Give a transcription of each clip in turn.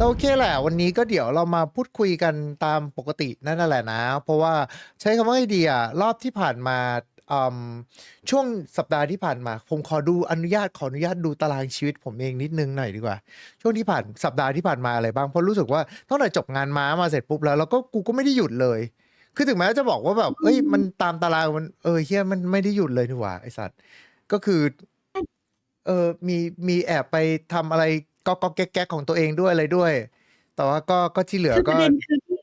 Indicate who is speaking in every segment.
Speaker 1: โอเคแหละ วันนี้ก็เดี๋ยวเรามาพูดคุยกันตามปกตินั่นแหละนะ เพราะว่าใช้คำว่าไงดีอะรอบที่ผ่านมาอืมช่วงสัปดาห์ที่ผ่านมา ผมขอดูอนุญาตขออนุญาตดูตารางชีวิตผมเองนิดนึงหน่อยดีกว่า ช่วงที่ผ่านสัปดาห์ที่ผ่านมาอะไรบ้างเพราะรู้สึกว่าตั้งแต่จบงานม้ามาเสร็จปุ๊บแล้วแล้วก็กูก็ไม่ได้หยุดเลย คือถึงแม้จะบอกว่าแบบเอ้ยมันตามตารางมันเออเฮียมันไม่ได้หยุดเลยนี่หว่าไอสัตว์ก็คือ เออมีมีแอบไปทำอะไร ก็ก็แก๊กแก๊กของตัวเองด้วยอะไรด้วย แต่ว่าก็ก็ที่เหลือ
Speaker 2: คือป
Speaker 1: ก็
Speaker 2: ระเด็นคือพี่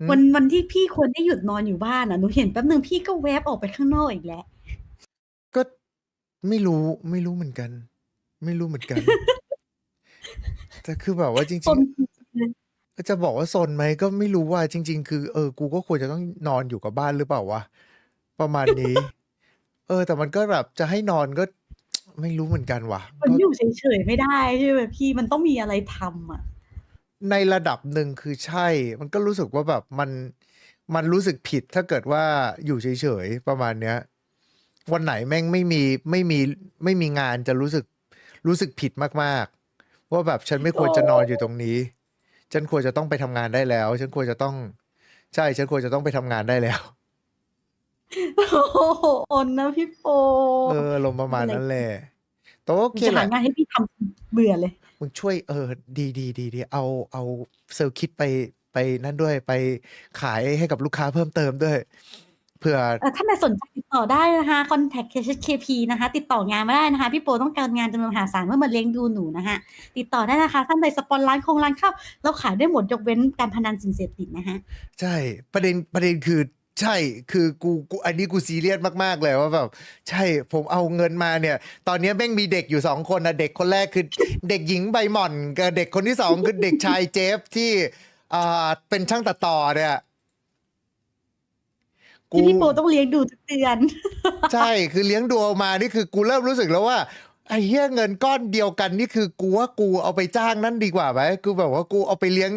Speaker 1: อืม
Speaker 2: วันวันที่พี่ควรได้หยุดนอนอยู่บ้านอะหนูเห็นแป๊บหนึ่งพี่ก็แวบออกไปข้างนอกอีกแล้ว
Speaker 1: ก็ไม่รู้ไม่รู้เหมือนกัน ไม่รู้เหมือนกันแต่คือแบบว่าจ
Speaker 2: ซ
Speaker 1: ริง
Speaker 2: น
Speaker 1: ๆจะบอกว่าซนไหมก็ไม่รู้ว่าจริง ๆ คือเออกูก็ควรจะต้องนอนอยู่กับบ้านหรือเปล่าวะประมาณนี้ เออ แต่มันก็แบบจะให้นอนก็ ไม่รู้เหมือนกันว่ะ
Speaker 2: มัน
Speaker 1: ก็
Speaker 2: อยู่เฉยๆไม่ได้ใช่ไหมพี่มันต้องมีอะไรทำอะ
Speaker 1: ในระดับหนึ่งคือใช่ มันก็รู้สึกว่าแบบมันมันรู้สึกผิดถ้าเกิดว่าอยู่เฉยๆประมาณเนี้ย วันไหนแม่งไม่มีไม่มีไม่มีงานจะรู้สึกรู้สึกผิดมากๆ ว่าแบบฉันไม่ควรจะนอนอยู่ตรงนี้ ฉันควรจะต้องไปทำงานได้แล้ว ฉันควรจะต้อง ใช่ ฉันควรจะต้องไปทำงานได้แล้ว
Speaker 2: โอ้โหอนนะพี่โป
Speaker 1: เออลมณ์ประมาณนั้นแหละแต่ว่าโอ
Speaker 2: หนู
Speaker 1: เค
Speaker 2: จะ
Speaker 1: แห
Speaker 2: หา
Speaker 1: ละ
Speaker 2: งานให้พี่ทำเบื่อเลย
Speaker 1: มึงช่วยเออดีดีดีดีเอาเอาเซลล์คิดไปไปนั่นด้วยไปขายให้กับลูกค้าเพิ่มเติมด้วยเผื่อ
Speaker 2: เอ่อถ้าใครสนใจติดต่อได้นะคะ contact KP นะคะ ติดต่องานมาได้นะคะ พี่โปต้องการงานจำนวนมหาศาลเพื่อมาเลี้ยงดูหนูนะคะติดต่อได้นะคะท่านใดสปอนร้านคงร้านข้าวเราขายได้หมดยกเว้นการพนันสิ่งเสพติดนะคะ
Speaker 1: ใช่ ประเด็นประเด็นคือ ใช่คือกูกูอันนี้กูซีเรียสมากๆเลยว่าแบบใช่ผมเอาเงินมาเนี่ย ตอนนี้แม่งมีเด็กอยู่สองคนนะเด็กคนแรกคือเด็กหญิงใบหม่อนกับเด็กคนที่สองคือเด็กชายเจฟที่อ่าเป็นช่างตัดต่อเนี่ยกู
Speaker 2: ที่พี่โปต้องเลี้ยงดูทุกเดือน
Speaker 1: ใช่คือเลี้ยงดูเอามานี่คือกูเริ่มรู้สึกแล้วว่า ไอ้เหี้ยเงินก้อนเดียวกันนี่คือกูว่ากูเอาไปจ้างนั่นดีกว่าไหมกูแบบว่ากูเอาไปเลี้ยง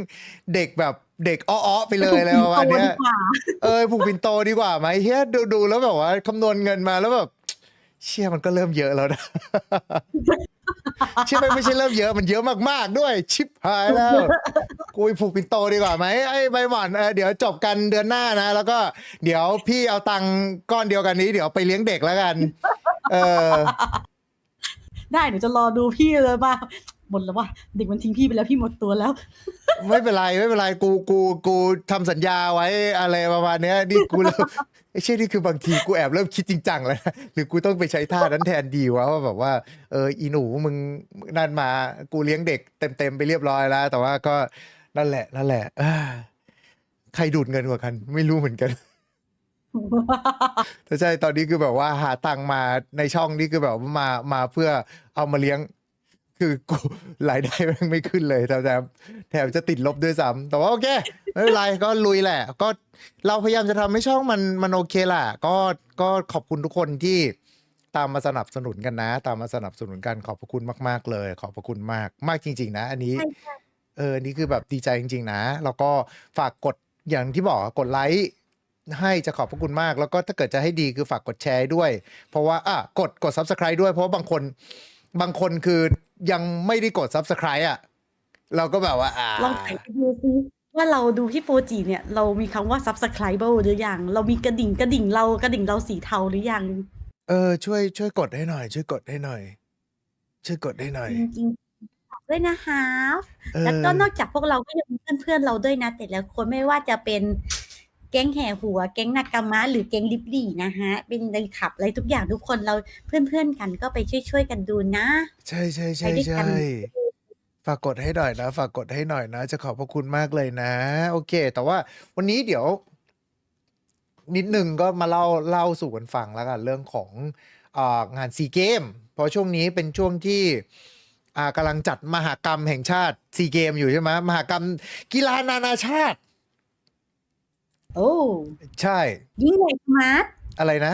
Speaker 1: เด็กแบบเด็กอ้อๆไปเลยอะไรประมาณเนี้ย
Speaker 2: ดีกว่า
Speaker 1: เออผูกปินโตดีกว่าไหมเฮียดูดูแล้วแบบว่าคำนวณเงินมาแล้วแบบเชี่ยมันก็เริ่มเยอะแล้วนะเชื่อไหมไม่ใช่เริ่มเยอะมันเยอะมากๆด้วย ชิบหายแล้วกูไปผูกปินโตดีกว่าไหมไอ้ใบหมอนเออเดี๋ยวจบกันเดือนหน้านะ แล้วก็เดี๋ยวพี่เอาตังค์ก้อนเดียวกันนี้ เดี๋ยวไปเลี้ยงเด็กแล้วกัน เออ
Speaker 2: ได้หนูจะรอดูพี่เลยว่าหมดแล้วว่าเด็กมันทิ้งพี่ไปแล้วพี่หมดตัวแล้ว
Speaker 1: ไม่เป็นไรไม่เป็นไรกูกูกูทำสัญญาไว้อะไรประมาณเนี้ยนี่กูเริ่มไอ้เช่นี่คือบางทีกูแอบเริ่มคิดจริงจังแล้วหรือกูต้องไปใช้ท่านั้นแทนดีวะว่าแบบว่าเอออีหนูมึงนั่นมากูเลี้ยงเด็กเต็มเต็มๆไปเรียบร้อยแล้ว แต่ว่าก็นั่นแหละนั่นแหละใครดูดเงินกว่ากัน ไม่รู้เหมือนกัน แต่ใช่ตอนนี้คือแบบว่าหาตังค์มาในช่องนี้คือแบบว่ามามาเพื่อเอามาเลี้ยง คือกูรายได้แม่งไม่ขึ้นเลยแถมแถมแถมจะติดลบด้วยซ้ำแต่ว่าโอเคไม่เป็นไรก็ลุยแหละ ก็เราพยายามจะทำให้ช่องมันมันโอเคแหละก็ก็ขอบคุณทุกคนที่ตามมาสนับสนุนกันนะ ตามมาสนับสนุนกันขอบพระคุณมาก ๆ เลย ขอบพระคุณมากมากจริง ๆ นะ อันนี้
Speaker 2: ใช่ใช่
Speaker 1: เออนี่คือแบบดีใจจริง ๆ นะ แล้วก็ฝากกดอย่างที่บอกอะกดไลค์ ให้จะขอบพระคุณมาก แล้วก็ถ้าเกิดจะให้ดีคือฝากกดแชร์ด้วย เพราะว่าอะกดกด subscribe ด้วย เพราะว่าบางคนบางคนคือยังไม่ได้กด subscribe อะเราก็แบบว่าอ่า
Speaker 2: ลองใส่ไปดูซิว่าเราดูพี่โปจีเนี่ย เรามีคำว่า subscriber หรือยัง เรามีกระดิ่งกระดิ่งเรากระดิ่งเราสีเทาหรือยัง
Speaker 1: เออช่วยช่วยกดให้หน่อย ช่วยกดให้หน่อย ช่วยกดให้หน่อย
Speaker 2: จริงๆฝากด้วยนะคะ
Speaker 1: เออ
Speaker 2: แล้วก็นอกจากพวกเราก็ยังมีเพื่อนๆเราด้วยนะแต่ละคนไม่ว่าจะเป็น แก๊งแห่หัว แก๊งนากามะหรือแก๊งลิบลี่นะฮะ เป็นในขับอะไรทุกอย่างทุกคนเราเพื่อนๆกันก็ไปช่วยๆกันดูนะ
Speaker 1: ใช่ใช่
Speaker 2: ไป
Speaker 1: ใช่
Speaker 2: ด้วย
Speaker 1: ใช่
Speaker 2: กัน
Speaker 1: ฝากกดให้หน่อยนะ ฝากกดให้หน่อยนะ จะขอบพระคุณมากเลยนะ โอเค แต่ว่าวันนี้เดี๋ยว นิดนึงก็มาเล่าเล่าสู่กันฟังแล้วกันเรื่องของอางานซีเกม เพราะช่วงนี้เป็นช่วงที่อ่ากำลังจัดมหากรรมแห่งชาติซีเกมอยู่ใช่ไหมมหากรรมกีฬานานาชาติ
Speaker 2: โอ้
Speaker 1: ใช่
Speaker 2: ยิ่งใหญ่ชะมัด
Speaker 1: อะไรนะ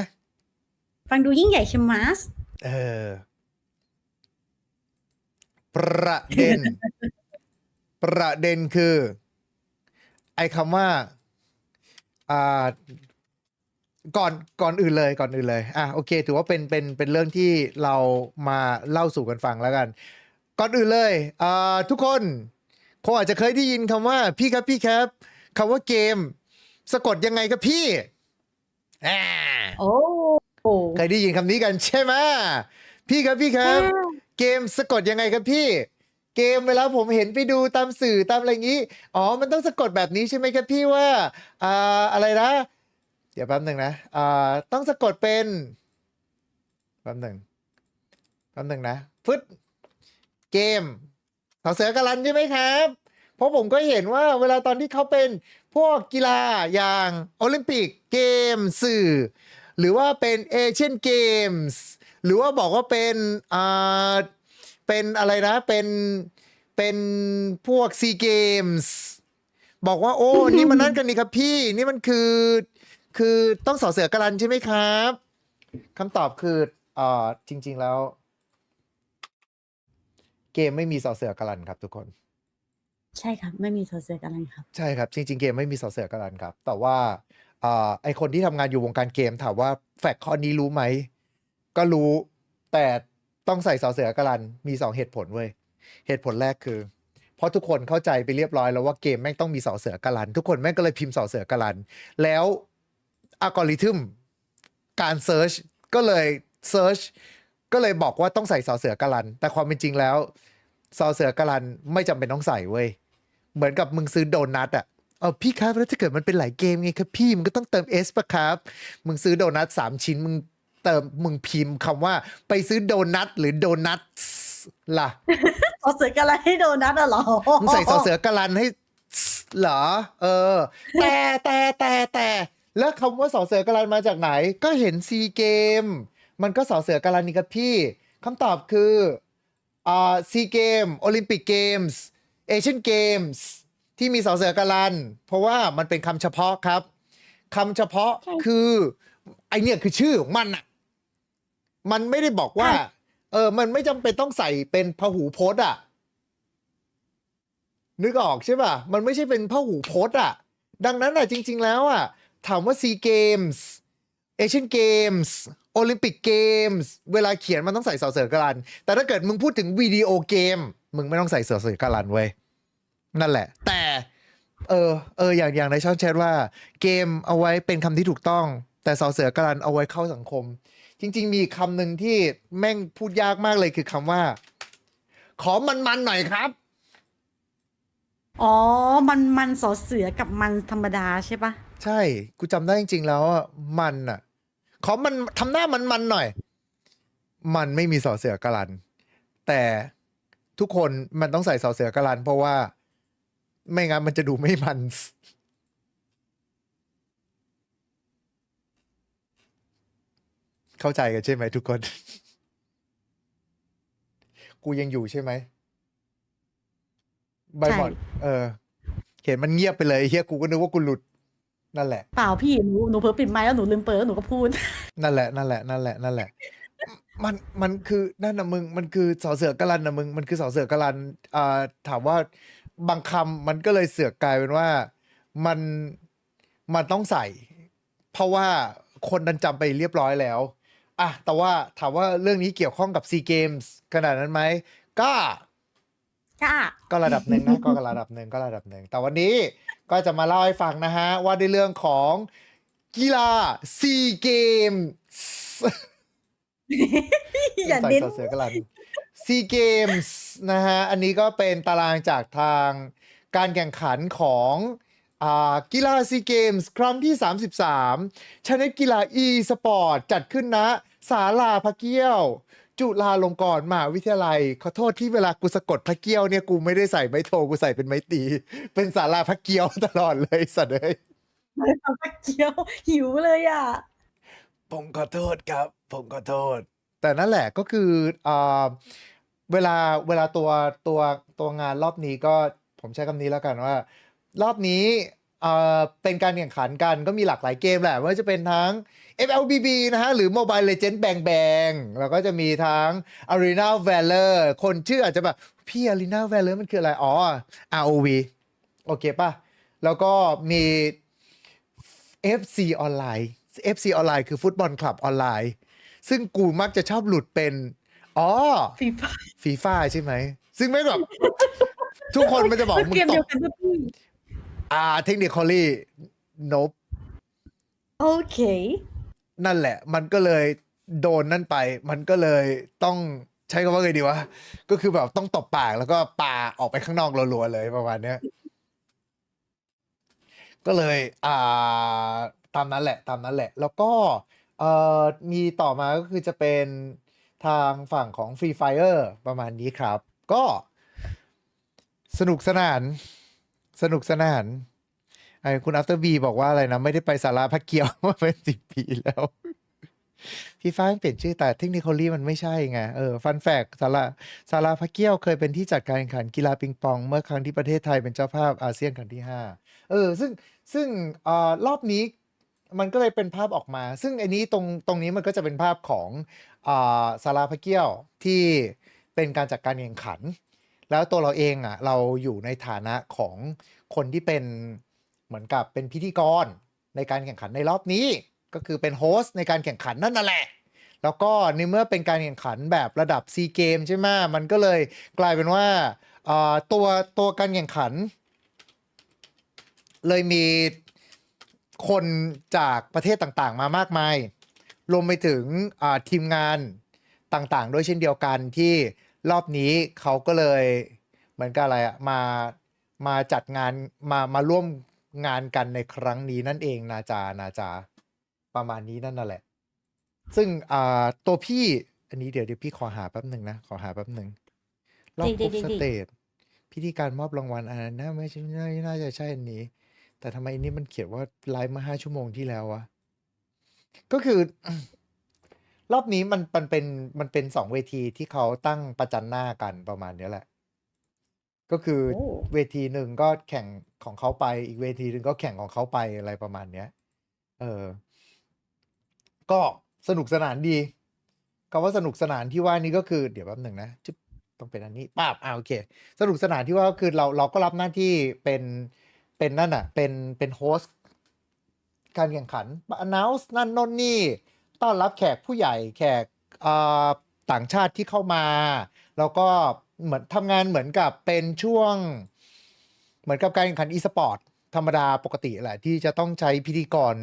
Speaker 2: ฟังดูยิ่งใหญ่ชะมัส
Speaker 1: เออ ประเด็น ประเด็นคือ ไอ้คำว่าอ่าก่อนก่อนอื่นเลยก่อนอื่นเลยอะโอเค ถือว่าเป็นเป็นเป็นเรื่องที่เรามาเล่าสู่กันฟังแล้วกัน ก่อนอื่นเลยอ่าทุกคนคงอาจจะเคยได้ยินคำว่าพี่ครับพี่ครับคำว่าเกม สะกดยังไงครับพี่อ่า
Speaker 2: โอ้โห
Speaker 1: เคยได้ยินคำนี้กันใช่ไหมพี่ครับพี่ครับ เกมสะกดยังไงครับพี่ เกมเวลาผมเห็นไปดูตามสื่อตามอะไรอย่างนี้ อ๋อ มันต้องสะกดแบบนี้ใช่ไหมครับพี่ว่าอ่าอะไรนะ เดี๋ยวแป๊บหนึ่งนะอ่าต้องสะกดเป็นแป๊บหนึ่งแป๊บหนึ่งนะฟึดเกมสอเสือกรันใช่ไหมครับ เพราะผมก็เห็นว่าเวลาตอนที่เขาเป็นพวกกีฬาอย่างโอลิมปิกเกมสื่อ หรือว่าเป็นเอเชียนเกมส์หรือว่าบอกว่าเป็นอ่าเป็นอะไรนะเป็นเป็นพวกซีเกมส์บอกว่าโอ้นี่มันนั่นกันนี่ครับพี่นี่มันคือ คือต้องสอเสือกรันใช่ไหมครับคำตอบคืออ่าจริง ๆแล้ว เกมไม่มีสอเสือกรันครับทุกคน
Speaker 2: ใช่ครับ ไม่มีโซเชียลกันเลยครับ
Speaker 1: ใช่ครับ จริง ๆ เกมไม่มีสอเสือกรันครับ แต่ว่าอ่าไอคนที่ทำงานอยู่วงการเกมถามว่าแฟกต์ข้อนี้รู้ไหม ก็รู้แต่ต้องใส่สอเสือกรันมีสองเหตุผลเว้ยเหตุผลแรกคือ เพราะทุกคนเข้าใจไปเรียบร้อยแล้วว่าเกมแม่งต้องมีสอเสือกรัน ทุกคนแม่งก็เลยพิมพ์สอเสือกรัน แล้วอัลกอริทึมการเซิร์ชก็เลยเซิร์ชก็เลยบอกว่าต้องใส่สอเสือกรัน แต่ความเป็นจริงแล้วสอเสือกรันไม่จำเป็นต้องใส่เว้ย เหมือนกับมึงซื้อโดนัทอะเออพี่ครับแล้วถ้าเกิดมันเป็นหลายเกมไงครับพี่มันก็ต้องเติม S ปะครับ มึงซื้อโดนัทสามชิ้นมึงเติมมึงพิมพ์คำว่า ไปซื้อโดนัทหรือโดนัทล่ะ
Speaker 2: โซเชียลกันอะไรให้โดนัทอะเหรอ
Speaker 1: มึงใส่สอเสือกรันให้เหรอ เออ แต่แต่แต่แต่แล้วคำว่าสอเสือกรันมาจากไหน ก็เห็นซีเกม มันก็สอเสือกรันนี่ครับพี่คำตอบคืออ่าซีเกมโอลิมปิกเกมส์ เอเชียนเกมส์ที่มีสอเสือกรัน เพราะว่ามันเป็นคำเฉพาะครับคำเฉพาะ
Speaker 2: ใช่
Speaker 1: คือไอเนี่ยคือชื่อของมันอะมันไม่ได้บอกว่า
Speaker 2: ใช่
Speaker 1: เออ มันไม่จำเป็นต้องใส่เป็นพหูพจน์อะนึกออกใช่ป่ะ มันไม่ใช่เป็นพหูพจน์อะดังนั้นอะจริง ๆ แล้วอะถามว่าซีเกมส์เอเชียนเกมส์โอลิมปิกเกมส์เวลาเขียนมันต้องใส่สอเสือกรัน แต่ถ้าเกิดมึงพูดถึงวิดีโอเกม มึงไม่ต้องใส่สอเสือกรันเว้ยนั่นแหละ แต่ เออ เออ อย่างอย่างในช่องแชทว่า เกมเอาไว้เป็นคำที่ถูกต้อง แต่สอเสือกรันเอาไว้เข้าสังคม จริง ๆ มีอีกคำหนึ่งที่แม่งพูดยากมากเลยคือคำว่า ขอมันๆหน่อยครับ
Speaker 2: อ๋อ มันมันสอเสือกับมันธรรมดาใช่ปะ
Speaker 1: ใช่ กูจำได้จริงๆแล้วอะมันอะ ขอมันทำหน้ามันๆหน่อย มันไม่มีสอเสือกรัน แต่ ทุกคนมันต้องใส่สอเสือกรัน เพราะว่า ไม่งั้นมันจะดูไม่มัน เข้าใจกันใช่ไหมทุกคน กูยังอยู่ใช่ไหมใบบอดเออ เห็นมันเงียบไปเลยเฮียกูก็นึกว่ากูหลุด นั่นแหละ
Speaker 2: เปล่าพี่หนูหนูเผลอปิดไมค์แล้วหนูลืมเปิดแล้วหนูก็พูด
Speaker 1: นั่นแหละนั่นแหละนั่นแหละนั่นแหละ มันมันคือนั่นนะมึงมันคือสอเสือกรันนะมึงมันคือสอเสือกรันอ่าถามว่าบางคำมันก็เลยเสือกกลายเป็นว่ามันมันต้องใส่ เพราะว่าคนดันจำไปเรียบร้อยแล้วอะแต่ว่าถามว่าเรื่องนี้เกี่ยวข้องกับซีเกมส์ขนาดนั้นไหมก็
Speaker 2: จ้า
Speaker 1: ก็ระดับหนึ่งนะ ก็ระดับหนึ่งก็ระดับหนึ่งแต่วันนี้ก็จะมาเล่าให้ฟังนะฮะ ว่าในเรื่องของกีฬาซีเกม
Speaker 2: อย่า
Speaker 1: ใส่
Speaker 2: เน้น
Speaker 1: ต่อเสือกลันซีเกมส์นะฮะ อันนี้ก็เป็นตารางจากทางการแข่งขันของอ่ากีฬาซีเกมส์ครั้งที่ 33 ชนิดกีฬา e สปอร์ตจัดขึ้นณศาลาพระเกี้ยว จุฬาลงกรณ์มหาวิทยาลัย ขอโทษที่เวลากูสะกดพระเกี้ยวเนี่ย กูไม่ได้ใส่ไม้โทกูใส่เป็นไม้ตี เป็นศาลาพระเกี้ยวตลอดเลยสัตว์เอ้ย
Speaker 2: เอาตะเกียวหิวเลยอะ
Speaker 1: ผมขอโทษครับ ผมขอโทษ แต่นั่นแหละก็คืออ่าเวลาเวลาตัวตัวตัวงานรอบนี้ก็ผมใช้คำนี้แล้วกันว่า รอบนี้อ่าเป็นการแข่งขันกันก็มีหลากหลายเกมแหละไม่ว่าจะเป็นทั้ง MLBB นะฮะ หรือ Mobile Legends Bang Bang แล้วก็จะมีทั้ง Arena Valor คนชื่ออาจจะแบบ พี่ Arena Valor มันคืออะไร อ๋อ ROV โอเคป่ะ แล้วก็มี FC ออนไลน์ FC ออนไลน์คือฟุตบอลคลับออนไลน์ ซึ่งกูมักจะชอบหลุดเป็น อ๋อ
Speaker 2: ฟีฟ่า
Speaker 1: ฟีฟ่าใช่ไหม ซึ่งไม่งแบบทุกคนมันจะบอก
Speaker 2: มัน
Speaker 1: มึง
Speaker 2: เกม
Speaker 1: ต
Speaker 2: เดียว
Speaker 1: ก
Speaker 2: กันป่ะพี่
Speaker 1: อ่าเทคนิคอลี่นบ
Speaker 2: โอเค
Speaker 1: นั่นแหละ มันก็เลยโดนนั่นไป มันก็เลยต้องใช้คำว่าไงดีวะ ก็คือแบบต้องตบปากแล้วก็ปาออกไปข้างนอกรัวๆเลยประมาณเนี้ย ก็เลย อ่า ตามนั้นแหละ ตามนั้นแหละ แล้วก็ เอ่อมีต่อมาก็คือจะเป็นทางฝั่งของ Free Fire ประมาณนี้ครับ ก็สนุกสนาน สนุกสนานไอ้คุณ After B บอกว่าอะไรนะ ไม่ได้ไปสาราพักเกียวมาเป็นสิบปีแล้ว พี่ฟ้าเปลี่ยนชื่อแต่เทคนิคอลี่มันไม่ใช่ไง เออ ฟันแฟกสาราสาราพักเกี้ยวเคยเป็นที่จัดการแข่งขันกีฬาปิงปอง เมื่อครั้งที่ประเทศไทยเป็นเจ้าภาพอาเซียนครั้งที่ห้าเออ ซึ่งซึ่งเอ่อรอบนี้ มันก็เลยเป็นภาพออกมา ซึ่งไอ้นี้ตรงตรงนี้มันก็จะเป็นภาพของอ่าสาราพักเกี้ยวที่เป็นการจัดการแข่งขัน แล้วตัวเราเองอะเราอยู่ในฐานะของคนที่เป็นเหมือนกับเป็นพิธีกรในการแข่งขันในรอบนี้ ก็คือเป็นโฮสต์ในการแข่งขันนั่นน่ะแหละแล้วก็ในเมื่อเป็นการแข่งขันแบบระดับซีเกมใช่ไหมมันก็เลยกลายเป็นว่าตัวตัวการแข่งขัน เลยมี คนจากประเทศต่างๆ มามากมาย รวมไปถึงอ่าทีมงานต่างๆ ด้วยเช่นเดียวกันที่รอบนี้เขาก็เลยเหมือนกับอะไรอะมามาจัดงานมามาร่วมงานกันในครั้งนี้นั่นเองนาจานาจา ประมาณนี้นั่นน่ะแหละ ซึ่งอ่าตัวพี่ อันนี้เดี๋ยวเดี๋ยวพี่ขอหาแป๊บหนึ่งนะ ขอหาแป๊บหนึ่งรอบ
Speaker 2: ดี
Speaker 1: คุก
Speaker 2: ดี
Speaker 1: ส
Speaker 2: ดี
Speaker 1: เตทพิธีการมอบรางวัลอันนั้นน่าไม่ใช่น่าน่าจะใช่อันนี้ แต่ทำไมอันนี้มันเขียนว่าไลฟ์มาห้าชั่วโมงที่แล้ววะ ก็คือ รอบนี้มันมันเป็นมันเป็นสองเวทีที่เขาตั้งประจันหน้ากันประมาณเนี้ยแหละ ก็คือ
Speaker 2: โอ้
Speaker 1: เวทีหนึ่งก็แข่งของเขาไปอีกเวทีหนึ่งก็แข่งของเขาไปอะไรประมาณเนี้ย เออ ก็สนุกสนานดีคำว่าสนุกสนานที่ว่านี้ก็คือ เดี๋ยวแป๊บหนึ่งนะจุ๊บต้องเป็นอันนี้ป้าบอ่าโอเค สนุกสนานที่ว่าก็คือเราเราก็รับหน้าที่เป็น เป็นนั่นอะ เป็นเป็นโฮสต์การแข่งขัน announce นั่นนนนี่ ต้อนรับแขกผู้ใหญ่แขกต่างชาติที่เข้ามา แล้วก็เหมือนทำงานเหมือนกับเป็นช่วง เหมือนกับการแข่งขันอีสปอร์ตธรรมดาปกติแหละ ที่จะต้องใช้พิธีกร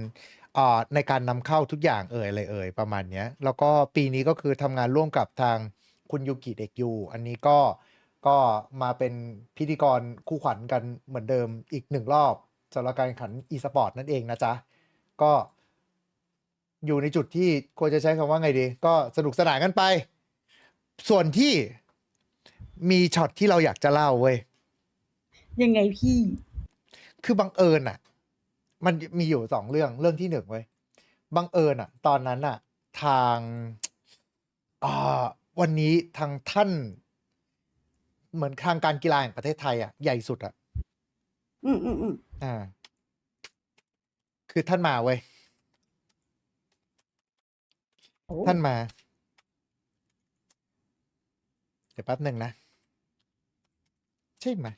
Speaker 1: ในการนำเข้าทุกอย่างเอ่ยอะไรเอ่ยประมาณนี้แล้วก็ปีนี้ก็คือทำงานร่วมกับทางคุณยูกิเด็กยูอันนี้ก็ ก็มาเป็นพิธีกรคู่ขวัญกันเหมือนเดิมอีกหนึ่งรอบสำหรับการแข่งขันอีสปอร์ตนั่นเองนะจ๊ะ ก็อยู่ในจุดที่ควรจะใช้คำว่าไงดี ก็สนุกสนานกันไป ส่วนที่มีช็อตที่เราอยากจะเล่าเว้ย
Speaker 2: ยังไงพี่
Speaker 1: คือบังเอิญอะ มันมีอยู่สองเรื่องเรื่องที่หนึ่งเว้ยบังเอิญอะ ตอนนั้นอะ ทางอ่าวันนี้ทางท่าน เหมือนทางการกีฬาแห่งประเทศไทยอะใหญ่สุดอะ
Speaker 2: อืมอืมอืม
Speaker 1: อ่า คือท่านมาเว้ย
Speaker 2: โอ้
Speaker 1: ท่านมา เดี๋ยวแป๊บหนึ่งนะ ใช่ไหม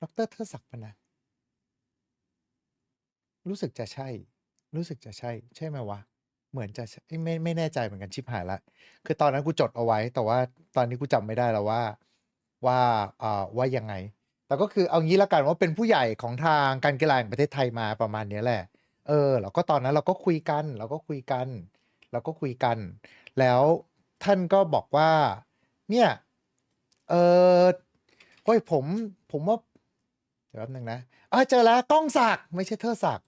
Speaker 1: ดอกเตอรเทิดศักดิ์ปะนะ รู้สึกจะใช่ รู้สึกจะใช่ ใช่ไหมวะ เหมือนจะไม่ไม่แน่ใจเหมือนกันชิบหายละคือตอนนั้นกูจดเอาไว้ แต่ว่าตอนนี้กูจำไม่ได้แล้วว่าว่าเอ่อว่ายังไง แต่ก็คือเอางี้ละกันว่าเป็นผู้ใหญ่ของทางการกีฬาแห่งประเทศไทยมาประมาณนี้แหละ เออแล้วก็ตอนนั้นเราก็คุยกันเราก็คุยกันเราก็คุยกัน แล้วท่านก็บอกว่า เนี่ยเออโอ้ยผมผมว่าเดี๋ยวแป๊บนึงนะเออเจอแล้วก้องศักไม่ใช่เทอศัก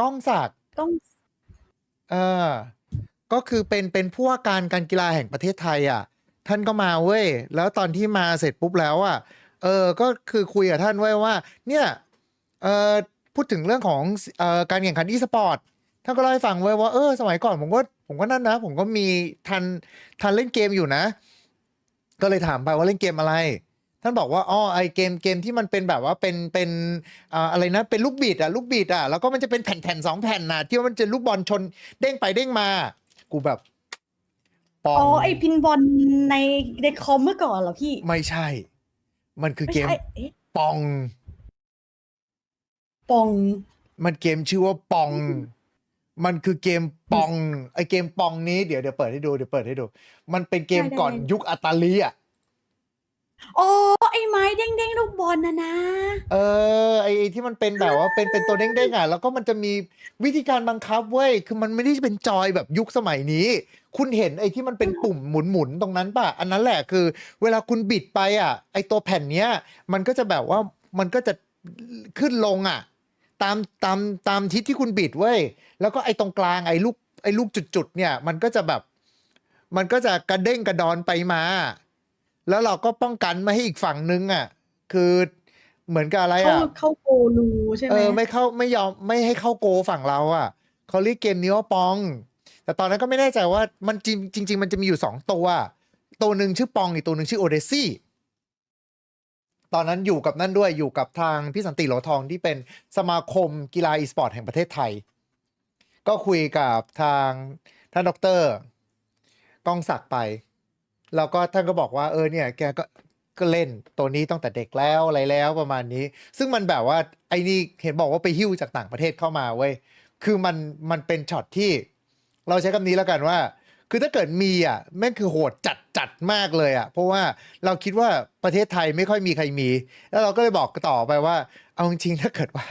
Speaker 1: ก้องศักดิ์
Speaker 2: ต้อง
Speaker 1: เออ ก็คือเป็นเป็นผู้ว่าการการกีฬาแห่งประเทศไทยอะ ท่านก็มาเว้ย แล้วตอนที่มาเสร็จปุ๊บแล้วอะ เออ ก็คือคุยกับท่านไว้ว่า เนี่ย เออพูดถึงเรื่องของเอ่อการแข่งขันอีสปอร์ต ท่านก็เล่าให้ฟังไว้ว่า เออ สมัยก่อนผมก็ผมก็นั่นนะ ผมก็มีทันทันเล่นเกมอยู่นะ ก็เลยถามไปว่าเล่นเกมอะไร ท่านบอกว่าอ๋อไอเกมเกมที่มันเป็นแบบว่าเป็นเป็นอ่าอะไรนะเป็นลูกบิดอะลูกบิดอะแล้วก็มันจะเป็นแผ่นแผ่นสองแผ่นน่ะที่ว่ามันจะลูกบอลชนเด้งไปเด้งมา กูแบบปอ
Speaker 2: อ๋
Speaker 1: ง
Speaker 2: อไอพินบอลในในคอมเมื่อก่อนเหรอพี่
Speaker 1: ไม่ใช่ มันคือ
Speaker 2: ไม่
Speaker 1: เกม
Speaker 2: ใช่เอ๊ะ
Speaker 1: ปอง
Speaker 2: ปอง
Speaker 1: มันเกมชื่อว่าปอง มันคือเกมปอง ไอเกมปองนี้เดี๋ยวเดี๋ยวเปิดให้ดูเดี๋ยวเปิดให้ดู มันเป็นเกมก่อนยุคอัตาลีอะ
Speaker 2: อ๋อ ไอ้ไม้เด้ง ๆ ลูกบอลนะนะ
Speaker 1: เออไอไอ้ที่มันเป็นแบบว่าเป็นเป็นตัวเด้งๆอะแล้วก็มันจะมีวิธีการบังคับเว้ยคือมันไม่ได้เป็นจอยแบบยุคสมัยนี้ คุณเห็นไอ้ที่มันเป็นปุ่มหมุนๆตรงนั้นป่ะ อันนั้นแหละคือ เวลาคุณบิดไปอะ ไอ้ตัวแผ่นเนี้ย มันก็จะแบบว่ามันก็จะขึ้นลงอะ ตามตามตามทิศที่คุณบิดเว้ยแล้วก็ไอ้ตรงกลางไอ้ลูกไอ้ลูกจุดๆเนี่ย มันก็จะแบบ มันก็จะกระเด้งกระดอนไปมา แล้วเราก็ป้องกันไม่ให้อีกฝั่งนึงอะ คือเหมือนกับอะไร
Speaker 2: เข้า
Speaker 1: อะ
Speaker 2: เข้าโกลูใช่ไห
Speaker 1: เอ
Speaker 2: ม
Speaker 1: อไม่เข้าไม่ยอมไม่ให้เข้าโกฝั่งเราอะเขาเรียกเกมนี้ว่าปอง แต่ตอนนั้นก็ไม่แน่ใจว่ามันจริงจริง ๆ มันจะมีอยู่สองตัว ตัวหนึ่งชื่อปองอีกตัวหนึ่งชื่อโอเดซี่ตอนนั้นอยู่กับนั่นด้วยอยู่กับทางพี่สันติโหลทองที่เป็นสมาคมกีฬาอีสปอร์ตแห่งประเทศไทย ก็คุยกับทางท่านดอกเตอรก้องศักดิ์ไป แล้วก็ท่านก็บอกว่าเออเนี่ยแกก็ก็เล่นตัวนี้ตั้งแต่เด็กแล้วอะไรแล้วประมาณนี้ ซึ่งมันแบบว่าไอ้นี่เห็นบอกว่าไปหิ้วจากต่างประเทศเข้ามาเว้ยคือมันมันเป็นช็อตที่ เราใช้คำนี้แล้วกันว่า คือถ้าเกิดมีอะแม่งคือโหดจัดจัดมากเลยอะเพราะว่าเราคิดว่าประเทศไทยไม่ค่อยมีใครมี แล้วเราก็เลยบอกต่อไปว่า เอาจริงๆถ้าเกิดว่า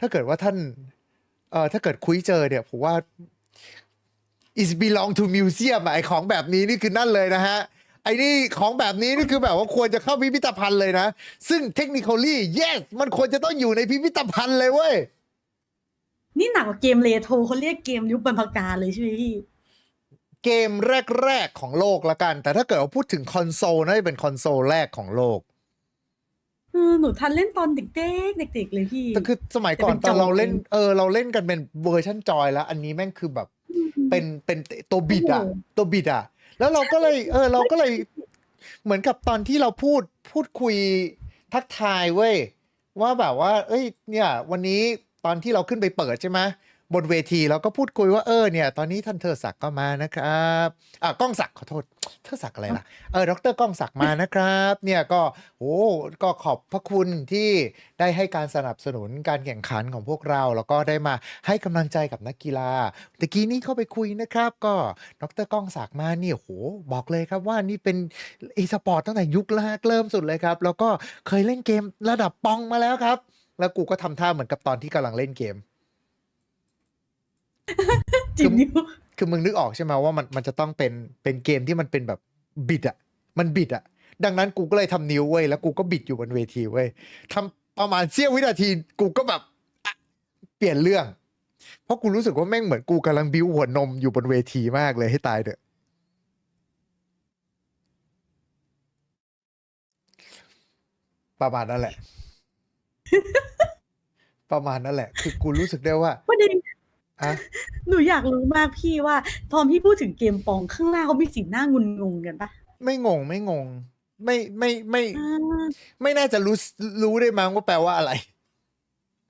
Speaker 1: ถ้าเกิดว่าท่านเอ่อถ้าเกิดคุยเจอเนี่ยผมว่า is belong to museum ไอของแบบนี้นี่คือนั่นเลยนะฮะ ไอ้นี่ของแบบนี้นี่คือแบบว่าควรจะเข้าพิพิธภัณฑ์เลยนะ ซึ่ง technically yes มันควรจะต้องอยู่ในพิพิธภัณฑ์เลยเว้ย
Speaker 2: นี่หนักกว่าเกมเรโทรเขาเรียกเกมยุคบรรพกาลเลยใช่ไหมพี่
Speaker 1: เกมแรก ๆ ของโลกละกัน แต่ถ้าเกิดว่าพูดถึงคอนโซลน่าจะเป็นคอนโซลแรกของโลก
Speaker 2: เออหนูทันเล่นตอนเด็กๆเด็กๆเลยพี่
Speaker 1: แต่คือสมัยก่อน
Speaker 2: แต่
Speaker 1: ต
Speaker 2: เป็น
Speaker 1: อนเราเล่น
Speaker 2: จอย
Speaker 1: เออเราเล่นกันเป็นเวอร์ชันจอยแล้ว อันนี้แม่งคือแบบ เป็นเป็นตัวบิดอะ
Speaker 2: โอ้โห
Speaker 1: ตัวบิดอะ แล้วเราก็เลย เออ เราก็เลย เหมือนกับตอนที่เราพูดพูดคุยทักทายเว้ยว่าแบบว่า เอ้ย เนี่ย วันนี้ตอนที่เราขึ้นไปเปิดใช่ไหม บนเวทีเราก็พูดคุยว่าเออเนี่ยตอนนี้ท่านเทอศักดิ์ก็มานะครับอะก้องศักดิ์ขอโทษเทอศักดิ์อะไรล่ะเออดรก้องศักดิ์มานะครับเนี่ยก็โอ้ก็ขอบพระคุณที่ได้ให้การสนับสนุนการแข่งขันของพวกเรา แล้วก็ได้มาให้กำลังใจกับนักกีฬาตะกี้นี้เข้าไปคุยนะครับ ก็ดรก้องศักดิ์มาเนี่ยโหบอกเลยครับว่านี่เป็นอีสปอร์ตตั้งแต่ยุคแรกเริ่มสุดเลยครับ แล้วก็เคยเล่นเกมระดับปองมาแล้วครับ แล้วกูก็ทำท่าเหมือนกับตอนที่กำลังเล่นเกม
Speaker 2: จิบนิ้ว
Speaker 1: คือมึงนึกออกใช่ไหมว่ามันมันจะต้องเป็นเป็นเกมที่มันเป็นแบบบิดอะมันบิดอะดังนั้นกูก็เลยทำนิ้วเว้ยแล้วกูก็บิดอยู่บนเวทีเว้ยทำประมาณเสี้ยววินาที กูก็แบบอะเปลี่ยนเรื่อง เพราะกูรู้สึกว่าแม่งเหมือนกูกำลังบิ้วหัวนมอยู่บนเวทีมากเลยให้ตายเถอะประมาณนั้นแหละ ประมาณนั้นแหละ คือกูรู้สึกได้ว่า
Speaker 2: ประเด็น
Speaker 1: อะ
Speaker 2: หนูอยากรู้มากพี่ว่า ตอนพี่พูดถึงเกมปองข้างหน้าเขามีสีหน้างุนงงกันปะ
Speaker 1: ไม่งงไม่งง ไม่ไม่ไม่
Speaker 2: อ่า
Speaker 1: ไม่น่าจะรู้รู้ได้มั้งว่าแปลว่าอะไร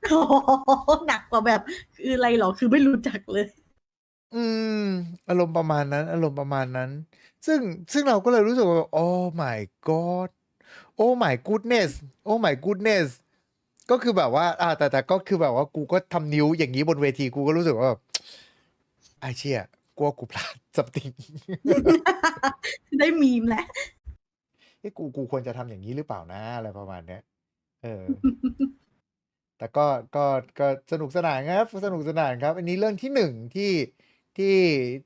Speaker 2: โอ้โหหนักกว่าแบบ คืออะไรหรอคือไม่รู้จักเลย
Speaker 1: อืม อารมณ์ประมาณนั้น อารมณ์ประมาณนั้น ซึ่งซึ่งเราก็เลยรู้สึกว่าโอ้ my god โอ้ my goodness โอ้ my goodness ก็คือแบบว่า อ่า แต่แต่ก็คือแบบว่ากูก็ทำนิ้วอย่างนี้บนเวทีกูก็รู้สึกว่าแบบไอเชี่ยกูว่ากูพลาด something
Speaker 2: ได้มีมแล้ว
Speaker 1: เอ้กูกูควรจะทำอย่างนี้หรือเปล่านะอะไรประมาณเนี้ยเออ แต่ก็ก็ก็สนุกสนานครับ สนุกสนานครับ อันนี้เรื่องที่หนึ่งที่ที่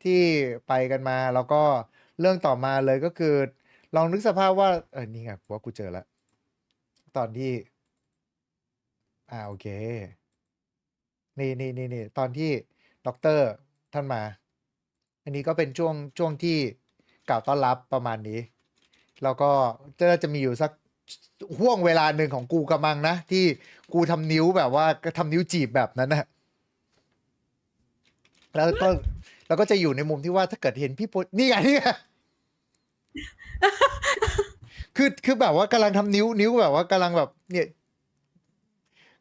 Speaker 1: ที่ไปกันมา แล้วก็เรื่องต่อมาเลยก็คือ ลองนึกสภาพว่าเออนี่ไงกูว่ากูเจอแล้วตอนที่ อ่าโอเค นี่นี่นี่นี่ตอนที่ด็อกเตอร์ท่านมา อันนี้ก็เป็นช่วงช่วงที่กล่าวต้อนรับประมาณนี้ แล้วก็จะจะมีอยู่สักห่วงเวลาหนึ่งของกูกำมังนะ ที่กูทำนิ้วแบบว่าก็ทำนิ้วจีบแบบนั้นนะแล้วก็แล้วก็จะอยู่ในมุมที่ว่าถ้าเกิดเห็นพี่โพนี่ไงนี่ไงคือคือแบบว่ากำลังทำนิ้วนิ้วแบบว่ากำลังแบบเนี่ย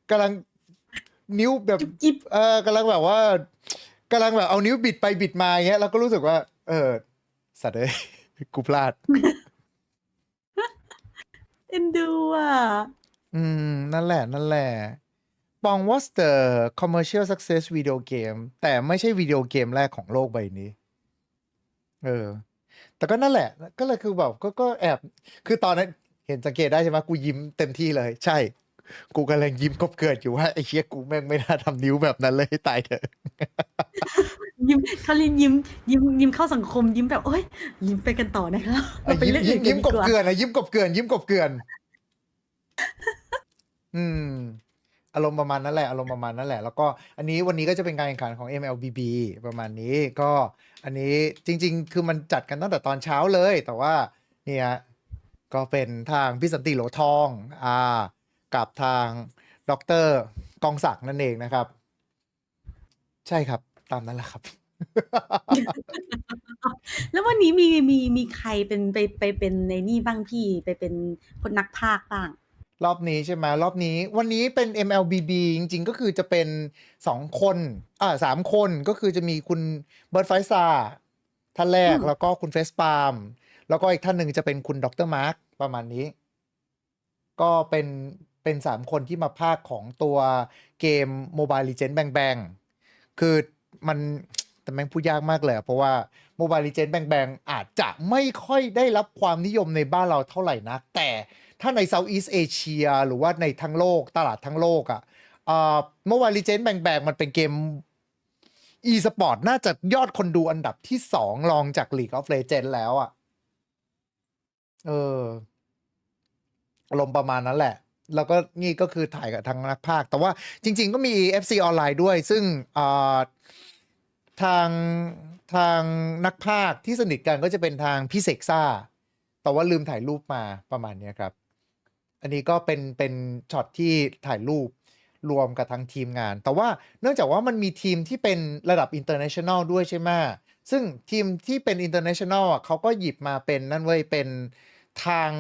Speaker 1: กำลังนิ้วแบบ
Speaker 2: จุ๊บจิ๊บ
Speaker 1: เออกำลังแบบว่ากำลังแบบเอานิ้วบิดไปบิดมาอย่างเงี้ยแล้วก็รู้สึกว่า เออ สัตว์เอ้ยกูพลาด
Speaker 2: เอ็นดูอะ
Speaker 1: อืม นั่นแหละ นั่นแหละปอง was the commercial success video game แต่ไม่ใช่วิดีโอเกมแรกของโลกใบนี้ เออ แต่ก็นั่นแหละ ก็เลยคือแบบก็ก็แอบ คือตอนนั้นเห็นสังเกตได้ใช่ไหมกูยิ้มเต็มที่เลย ใช่ กูกำลังยิ้มกบเกิดอยู่ว่าไอ้เชี่ยกูแม่งไม่น่าทำนิ้วแบบนั้นเลยให้ตายเถอะ
Speaker 2: ยิ้มเขาเรียนยิ้ม ยิ้มยิ้มเข้าสังคมยิ้มแบบโอ้ยยิ้มไปกันต่อนะคะ
Speaker 1: ไอ้
Speaker 2: เราไป
Speaker 1: ยิ้ม
Speaker 2: เรื่อง
Speaker 1: ยิ้
Speaker 2: อื่
Speaker 1: ม
Speaker 2: นกั
Speaker 1: ยิ้
Speaker 2: น
Speaker 1: ม
Speaker 2: ดี
Speaker 1: ก
Speaker 2: ก
Speaker 1: บ
Speaker 2: ว่า
Speaker 1: เกลือนนะยิ้มกบเกลือนยิ้มกบเกลือนอืม อารมณ์ประมาณนั้นแหละอารมณ์ประมาณนั้นแหละ แล้วก็อันนี้วันนี้ก็จะเป็นการแข่งขันของ MLBB ประมาณนี้ก็ อันนี้จริง ๆ คือมันจัดกันตั้งแต่ตอนเช้าเลย แต่ว่า เนี่ย ก็เป็นทางพี่สันติโหลทอง อ่า กับทางดรกองศักดิ์นั่นเองนะครับ ใช่ครับ ตามนั้นแหละครับ
Speaker 2: แล้ววันนี้มีมีมีใครเป็นไปไปเป็นในนี่บ้างพี่ไปเป็นคนนักพากย์บ้าง
Speaker 1: รอบนี้ใช่ไหมรอบนี้ วันนี้เป็น MLBB จริง ๆ ก็คือจะเป็นสองคนอ่าสามคนก็คือจะมีคุณเบิร์ตไฟซาท่านแรก
Speaker 2: อืม
Speaker 1: แล้วก็คุณเฟสปาล์มแล้วก็อีกท่านหนึ่งจะเป็นคุณดรมาร์คประมาณนี้ ก็เป็น เป็นสามคนที่มาภาคของตัวเกม Mobile Legends Bang Bang คือมันแต่แม่งพูดยากมากเลยเพราะว่า Mobile Legends Bang Bang อาจจะไม่ค่อยได้รับความนิยมในบ้านเราเท่าไหร่นะ แต่ถ้าใน Southeast Asia หรือว่าในทั้งโลกตลาดทั้งโลกอะ่ะ Mobile Legends Bang Bang มันเป็นเกม e-sport น่าจะยอดคนดูอันดับที่สองรองจาก League of Legends แล้วอะ่ะ เอออารมณ์ประมาณนั้นแหละ แล้วก็นี่ก็คือถ่ายกับทางนักพากย์แต่ว่าจริง ๆ ก็มี FC ออนไลน์ด้วย ซึ่งทางทางนักพากย์ที่สนิทกันก็จะเป็นทางพี่เสกซ่า แต่ว่าลืมถ่ายรูปมาประมาณนี้ครับ อันนี้ก็เป็นเป็นช็อตที่ถ่ายรูปรวมกับทางทีมงาน แต่ว่าเนื่องจากว่ามันมีทีมที่เป็นระดับ international ด้วยใช่ไหมซึ่งทีมที่เป็น international อะเขาก็หยิบมาเป็นนั่นเว้ยเป็นทาง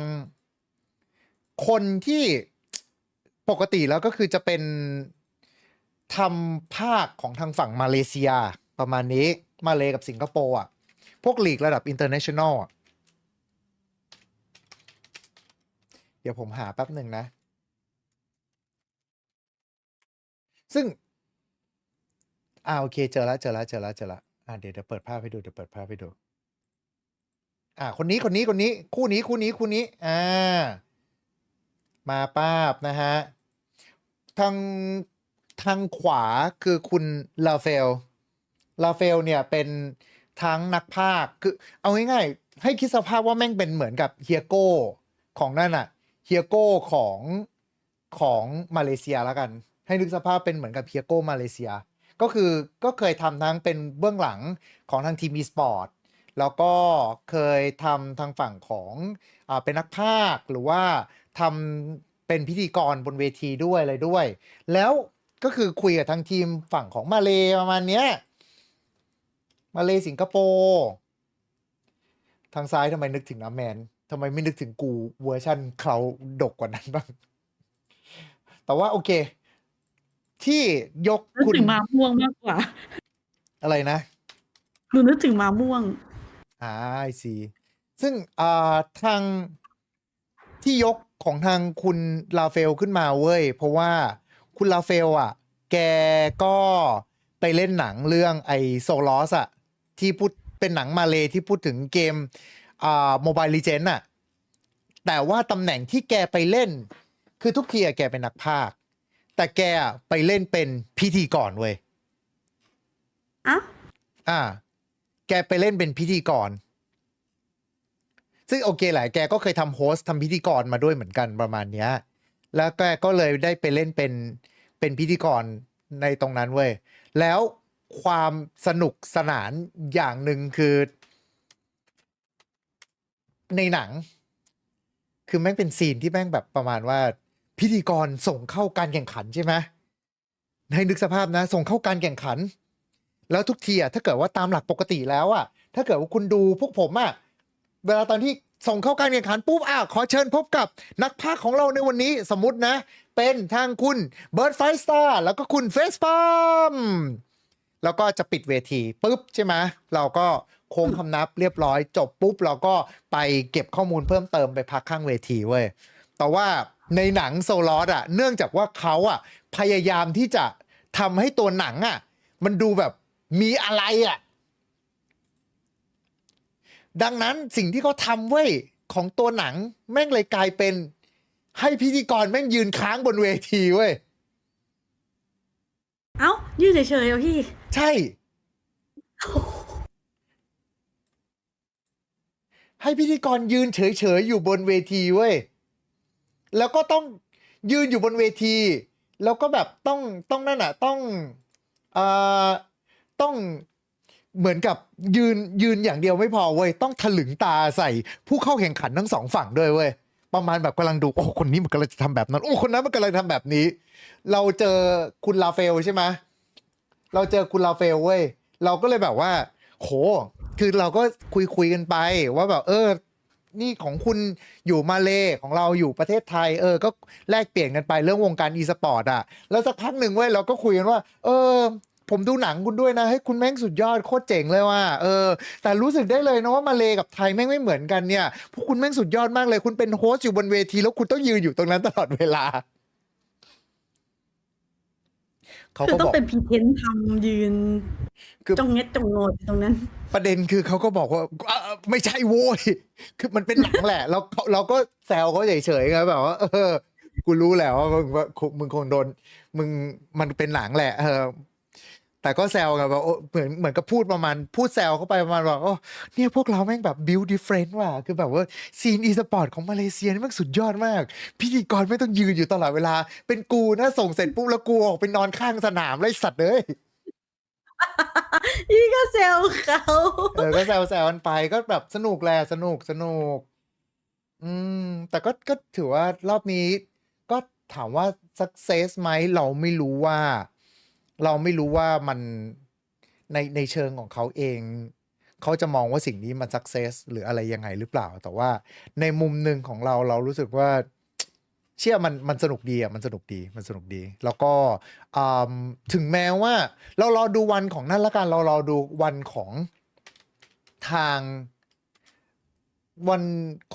Speaker 1: คนที่ ปกติแล้วก็คือจะเป็นทำภาคของทางฝั่งมาเลเซีย ประมาณนี้มาเลกับสิงคโปร์อะ พวกลีกระดับ international อะเดี๋ยวผมหาแป๊บหนึ่งนะ ซึ่งอ่าโอเคเจอแล้วเจอแล้วเจอแล้วเจอแล้วอ่าเดี๋ยวเดี๋ยวเปิดภาพให้ดูเดี๋ยวเปิดภาพให้ดู อ่า คนนี้คนนี้คนนี้ คู่นี้คู่นี้คู่นี้ อ่า มาป้าบนะฮะ ทางทางขวาคือคุณลาเฟล ลาเฟลเนี่ยเป็นทั้งนักพากคือเอาง่ายๆ ให้คิดสภาพว่าแม่งเป็นเหมือนกับเฮียโก้ของนั่นอะเฮียโก้ของของมาเลเซียแล้วกัน ให้นึกสภาพเป็นเหมือนกับเฮียโก้มาเลเซีย ก็คือก็เคยทำทั้งเป็นเบื้องหลังของทางทีม e สปอร์ตแล้วก็เคยทำทางฝั่งของอ่าเป็นนักพากหรือว่า ทำเป็นพิธีกรบนเวทีด้วยอะไรด้วย แล้วก็คือคุยกับทางทีมฝั่งของมาเลประมาณเนี้ยมาเลสิงคโปร์ทางซ้ายทำไมนึกถึงน้ำแมนทำไมไม่นึกถึงกูเวอร์ชั่นเขาดกกว่านั้นบ้าง แต่ว่าโอเค ที่ยก
Speaker 2: นึก
Speaker 1: คุณ
Speaker 2: ถึงมาม่วงมากกว่า
Speaker 1: อะไรนะ
Speaker 2: หนูนึกถึงมาม่วง
Speaker 1: อ่าไอซีซึ่งอ่าทางที่ยก ของทางคุณลาเฟลขึ้นมาเว้ย เพราะว่าคุณลาเฟลอะ แกก็ไปเล่นหนังเรื่องไอโซลอสอะ ที่พูดเป็นหนังมาเลยที่พูดถึงเกมอ่าโมบายลีเจนอะ แต่ว่าตำแหน่งที่แกไปเล่น คือทุกทีอะแกเป็นนักพากย์แต่แกอะไปเล่นเป็นพิธีกรเว้ย
Speaker 2: อ้าว
Speaker 1: อ่า แกไปเล่นเป็นพิธีกร ซึ่งโอเคแหละแกก็เคยทำโฮสต์ทำพิธีกรมาด้วยเหมือนกันประมาณเนี้ย แล้วแกก็เลยได้ไปเล่นเป็นเป็นพิธีกรในตรงนั้นเว้ย แล้วความสนุกสนานอย่างหนึ่งคือ ในหนัง คือแม่งเป็นซีนที่แม่งแบบประมาณว่า พิธีกรส่งเข้าการแข่งขันใช่ไหมให้นึกสภาพนะ ส่งเข้าการแข่งขัน แล้วทุกทีอะถ้าเกิดว่าตามหลักปกติแล้วอะถ้าเกิดว่าคุณดูพวกผมอะ เวลาตอนที่ส่งเข้าการแข่งขันปุ๊บอ้าวขอเชิญพบกับนักพากของเราในวันนี้สมมตินะ เป็นทางคุณเบิร์ดไฟสตาร์แล้วก็คุณเฟสปาล์มแล้วก็จะปิดเวทีปุ๊บใช่ไหมเราก็โค้งคำนับเรียบร้อย จบปุ๊บเราก็ไปเก็บข้อมูลเพิ่มเติมไปพักข้างเวทีเว้ยแต่ว่าในหนังโซลอสอะ เนื่องจากว่าเขาอะ พยายามที่จะทำให้ตัวหนังอะ มันดูแบบมีอะไรอะ ดังนั้นสิ่งที่เขาทำเว้ยของตัวหนังแม่งเลยกลายเป็น ให้พิธีกรแม่งยืนค้างบนเวทีเว้ย
Speaker 2: เอ้ายืดเฉยๆเอาพี่
Speaker 1: ใช่ ให้พิธีกรยืนเฉยๆอยู่บนเวทีเว้ย แล้วก็ต้องยืนอยู่บนเวที แล้วก็แบบต้องต้องนั่นอะ ต้องเอ่อต้อง เหมือนกับยืนยืนอย่างเดียวไม่พอเว้ยต้องถลึงตาใส่ผู้เข้าแข่งขันทั้งสองฝั่งด้วยเว้ยประมาณแบบกำลังดูโอ้คนนี้มันกำลังจะทำแบบนั้นโอ้คนนั้นมันกำลังทำแบบนี้ เราเจอคุณลาเฟลใช่ไหมเราเจอคุณลาเฟลเว้ยเราก็เลยแบบว่า โห คือเราก็คุยคุยกันไป ว่าแบบ เออ นี่ของคุณอยู่มาเลของเราอยู่ประเทศไทย เออ ก็แลกเปลี่ยนกันไปเรื่องวงการอีสปอร์ตอะ แล้วสักพักหนึ่งเว้ยเราก็คุยกันว่า เออ ผมดูหนังคุณด้วยนะ ให้ยคุณแม่งสุดยอดโคตรเจ๋งเลยว่ะเออ แต่รู้สึกได้เลยนะว่ามาเลกับไทยแม่งไม่เหมือนกันเนี่ยพวกคุณแม่งสุดยอดมากเลย คุณเป็นโฮสต์อยู่บนเวที แล้วคุณต้องยืนอยู่ตรงนั้นตลอดเวลาเขา
Speaker 2: คือ
Speaker 1: ก็
Speaker 2: ต้อบง
Speaker 1: อก
Speaker 2: เป็นพรีเทนต์ทำยืน
Speaker 1: คือ
Speaker 2: จงเงียดจงโงดอยู่ตรงนั้น
Speaker 1: ประเด็นคือเขาก็บอกว่าอะไม่ใช่โว้ยคือมันเป็นหนังแหละ เราเราก็แซวเขาเฉยๆไงแบบว่าเออ กูรู้แหละว่ามึงว่ามึงคงโดน มึงมันเป็นหนังแหละ เออ แต่ก็แซวไงแบบโอ้เหมือนเหมือนกับพูดประมาณพูดแซวเข้าไปประมาณว่าโอ้เนี่ยพวกเราแม่งแบบบิวดิเฟรนต์ว่ะคือแบบว่าซีนอีสปอร์ตของมาเลเซียนี่แมันสุดยอดมาก พิธีกรไม่ต้องยืนอยู่ตลอดเวลา เป็นกูนะส่งเสร็จปุ๊บแล้วกูออกไปนอนข้างสนามเลยสัตว์เลย
Speaker 2: พี่ก็เซลเขา
Speaker 1: เออก็แซวแซวกันไปก็แบบสนุกแหละสนุกสนุก อืม แต่ก็ก็ถือว่ารอบนี้ ก็ถามว่า success ไหมเราไม่รู้ว่า เราไม่รู้ว่ามันในในเชิงของเขาเอง เขาจะมองว่าสิ่งนี้มัน success หรืออะไรยังไงหรือเปล่า แต่ว่าในมุมหนึ่งของเราเรารู้สึกว่า เชื่อมันมันสนุกดีอะมันสนุกดีมันสนุกดี แล้วก็อืมถึงแม้ว่า เรารอดูวันของนั่นละกันเรารอดูวันของทางวัน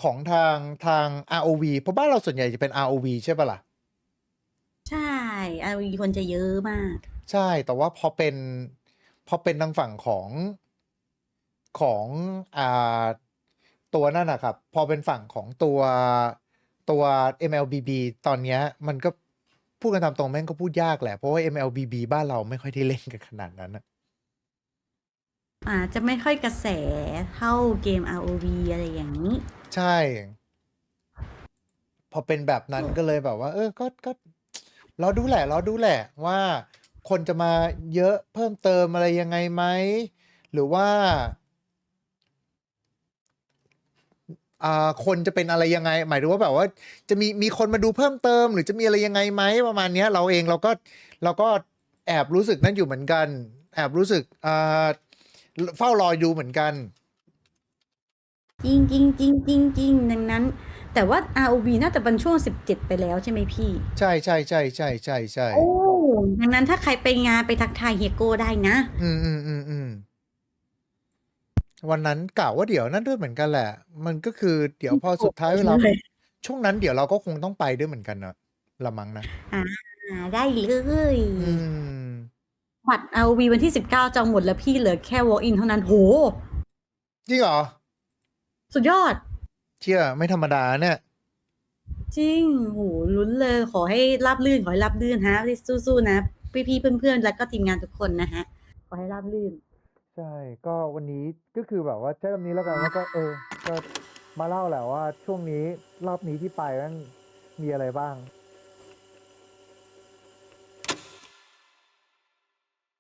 Speaker 1: ของทางทาง ROV เพราะบ้านเราส่วนใหญ่จะเป็น ROV ใช่ปะล่ะ
Speaker 2: ใช่อาวีคนจะเยอะมาก
Speaker 1: ใช่ แต่ว่าพอเป็น พอเป็นทางฝั่งของของอ่าตัวนั่นนะครับ พอเป็นฝั่งของตัวตัว MLBB ตอนเนี้ยมันก็พูดกันตามตรงแม่งก็พูดยากแหละ เพราะว่า MLBB บ้านเราไม่ค่อยได้เล่นกันขนาดนั้นนะ
Speaker 2: อาจจะไม่ค่อยกระแสเท่าเกม ROV อะไรอย่างนี้
Speaker 1: ใช่ พอเป็นแบบนั้นก็เลยแบบว่า เออ ก็ก็เราดูแหละ เราดูแหละว่า คนจะมาเยอะเพิ่มเติมอะไรยังไงไหม หรือว่าอ่าคนจะเป็นอะไรยังไง หมายถึงว่าแบบว่า จะมีมีคนมาดูเพิ่มเติม หรือจะมีอะไรยังไงไหมประมาณเนี้ยเราเองเราก็เราก็แอบรู้สึกนั่นอยู่เหมือนกัน แอบรู้สึกอ่าเฝ้ารอดูเหมือนกัน
Speaker 2: จริงจริงจริงจริงจริงดังนั้น แต่ว่า ROV น่าจะเป็นช่วง 17 ไปแล้วใช่ไหมพี่
Speaker 1: ใช่ใช่ใช่ใช่ใช่ใช่
Speaker 2: โอ้ ดังนั้นถ้าใครไปงานไปทักทายเฮียโก้ได้นะ
Speaker 1: อืมอืมอืมอืมวันนั้นกล่าวว่าเดี๋ยวนั่นด้วยเหมือนกันแหละ มันก็คือเดี๋ยวพอสุดท้ายเวลา
Speaker 2: เลย
Speaker 1: ช่วงนั้นเดี๋ยวเราก็คงต้องไปด้วยเหมือนกันเนอะละมั้งนะ
Speaker 2: อ่าได้เลย
Speaker 1: อืม
Speaker 2: บัตร ROV วันที่19จองหมดแล้วพี่เหลือแค่ walk in เท่านั้นโห
Speaker 1: จริงเหรอ
Speaker 2: สุดยอด
Speaker 1: เชื่อไม่ธรรมดาเนี่ย
Speaker 2: จริงโหลุ้นเลยขอให้ราบลื่นขอให้ราบลื่นฮะสู้ๆนะ พี่ๆเพื่อนๆ แล้วก็ทีมงานทุกคนนะฮะ ขอให้ราบลื่น
Speaker 1: ใช่ ก็วันนี้ก็คือแบบว่าใช้คำนี้แล้วกันว่าก็เออ ก็มาเล่าแหละว่าช่วงนี้รอบนี้ที่ไปมันมีอะไรบ้าง